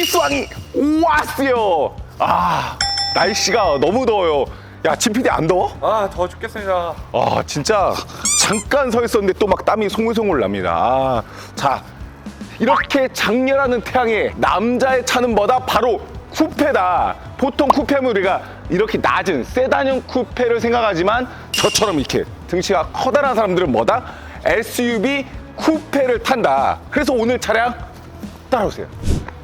리스왕이 왔어요. 아 날씨가 너무 더워요. 야 진PD 안 더워? 아 더워 죽겠습니다. 아 진짜 잠깐 서 있었는데 또 막 땀이 송글송글 납니다. 아, 자 이렇게 장렬하는 태양에 남자의 차는 뭐다? 바로 쿠페다. 보통 쿠페는 우리가 이렇게 낮은 세단형 쿠페를 생각하지만 저처럼 이렇게 등치가 커다란 사람들은 뭐다? SUV 쿠페를 탄다. 그래서 오늘 차량 따라오세요.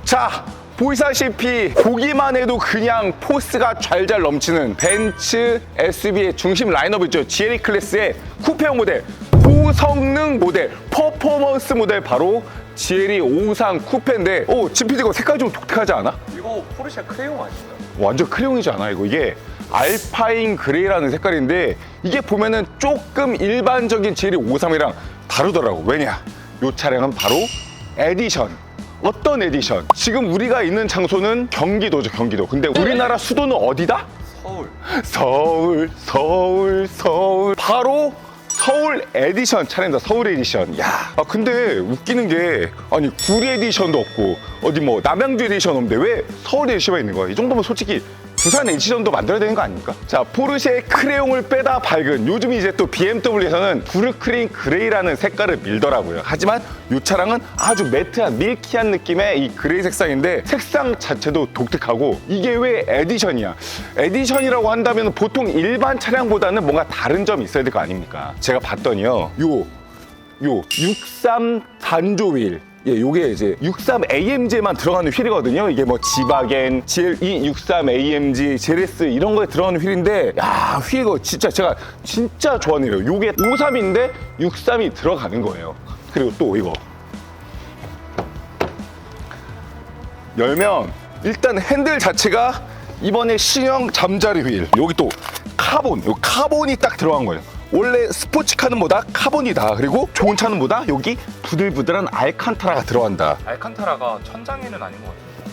자, 보이사시피 보기만 해도 그냥 포스가 잘잘 넘치는 벤츠 SUV의 중심 라인업 있죠. GLE 클래스의 쿠페형 모델, 고성능 모델, 퍼포먼스 모델 바로 GLE 53 쿠페인데 오, 진피디 이거 색깔 좀 독특하지 않아? 이거 포르쉐 크레용 아닌가요? 완전 크레용이지 않아 이거 이게 알파인 그레이라는 색깔인데 이게 보면은 조금 일반적인 GLE 53이랑 다르더라고 왜냐 이 차량은 바로 에디션 어떤 에디션? 지금 우리가 있는 장소는 경기도죠 경기도. 근데 우리나라 수도는 어디다? 서울. 서울 서울 서울. 바로 서울 에디션 차량이다 서울 에디션. 야 아, 근데 웃기는 게 아니 구리 에디션도 없고 어디 뭐 남양주 에디션 없는데 왜 서울 에디션만 있는 거야? 이 정도면 솔직히 부산 에디션도 만들어야 되는 거 아닙니까? 자 포르쉐 크레용을 빼다 밝은 요즘 이제 또 BMW에서는 브루크린 그레이라는 색깔을 밀더라고요 하지만 이 차량은 아주 매트한 밀키한 느낌의 이 그레이 색상인데 색상 자체도 독특하고 이게 왜 에디션이야 에디션이라고 한다면 보통 일반 차량보다는 뭔가 다른 점이 있어야 될 거 아닙니까 제가 봤더니요 요 요 63 단조 휠. 예, 요게 이제 63 AMG에만 들어가는 휠이거든요. 이게 뭐 지바겐, GLE 63 AMG, 제레스 이런 거에 들어가는 휠인데, 야, 휠 이거 진짜 제가 진짜 좋아하네요. 요게 53인데 63이 들어가는 거예요. 그리고 또 이거. 열면 일단 핸들 자체가 이번에 신형 잠자리 휠 여기 또 카본 요 카본이 딱 들어간 거예요 원래 스포츠카는 뭐다 카본이다 그리고 좋은 차는 뭐다 여기 부들부들한 알칸타라가 들어간다 알칸타라가 천장에는 아닌 것 같아요.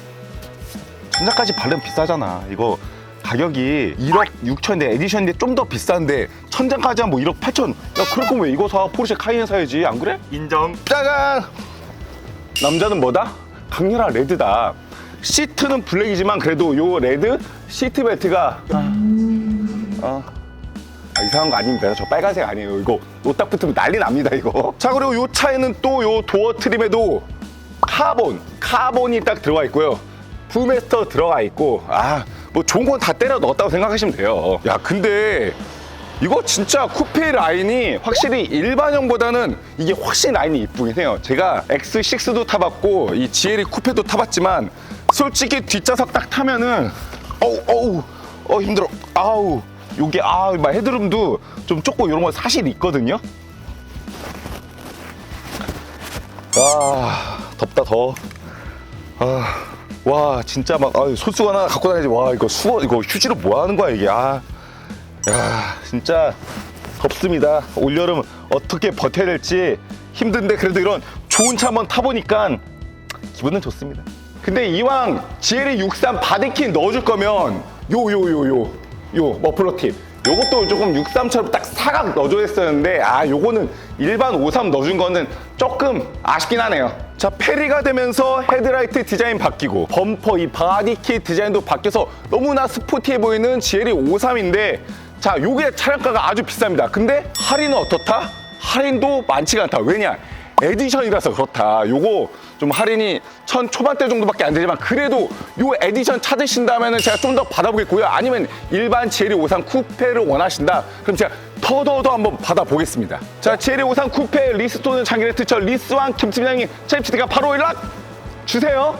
천장까지 바르면 비싸잖아 이거 가격이 1억 6천인데 에디션인데 좀 더 비싼데 천장까지 하면 뭐 1억 8천 야 그럴 거면 왜 이거 사 포르쉐 카이엔 사야지 안 그래? 인정. 짜잔! 남자는 뭐다? 강렬한 레드다. 시트는 블랙이지만 그래도 요 레드 시트 벨트가 아, 아, 이상한 거 아닙니다. 저 빨간색 아니에요. 이거 옷 딱 붙으면 난리 납니다. 이거. 자 그리고 요 차에는 또 요 도어 트림에도 카본, 카본이 딱 들어가 있고요. 부메스터 들어가 있고 아 뭐 좋은 건 다 때려 넣었다고 생각하시면 돼요. 야 근데 이거 진짜 쿠페 라인이 확실히 일반형보다는 이게 훨씬 라인이 이쁘긴 해요. 제가 X6도 타봤고 이 GLE 쿠페도 타봤지만 솔직히 뒷좌석 딱 타면은 어우 어우 어 힘들어 아우 요게 아 막 헤드룸도 좀 좁고 이런 거 사실 있거든요. 아 덥다 더워. 아, 와 진짜 막 아, 손수건 하나 갖고 다니지 와 이거 수거 이거 휴지로 뭐 하는 거야 이게 아. 야 진짜 덥습니다 올 여름 어떻게 버텨야 될지 힘든데 그래도 이런 좋은 차 한번 타보니까 기분은 좋습니다 근데 이왕 GLE 63 바디킨 넣어줄 거면 요 요 요 요 요 머플러 팁. 요것도 조금 63처럼 딱 사각 넣어줘야 했었는데 아 요거는 일반 53 넣어준 거는 조금 아쉽긴 하네요. 자 페리가 되면서 헤드라이트 디자인 바뀌고 범퍼 이 바디킷 디자인도 바뀌어서 너무나 스포티해 보이는 GLE 53인데 자 요게 차량가가 아주 비쌉니다. 근데 할인은 어떻다? 할인도 많지가 않다. 왜냐 에디션이라서 그렇다. 요거 좀 할인이 천 초반대 정도밖에 안 되지만 그래도 요 에디션 찾으신다면 제가 좀 더 받아보겠고요. 아니면 일반 GLE 53 쿠페를 원하신다? 그럼 제가 더더더 한번 받아보겠습니다. 자 GLE 53 쿠페 리스토는 장기레 트처 리스왕 김팀장님 챔피디가 바로 연락 주세요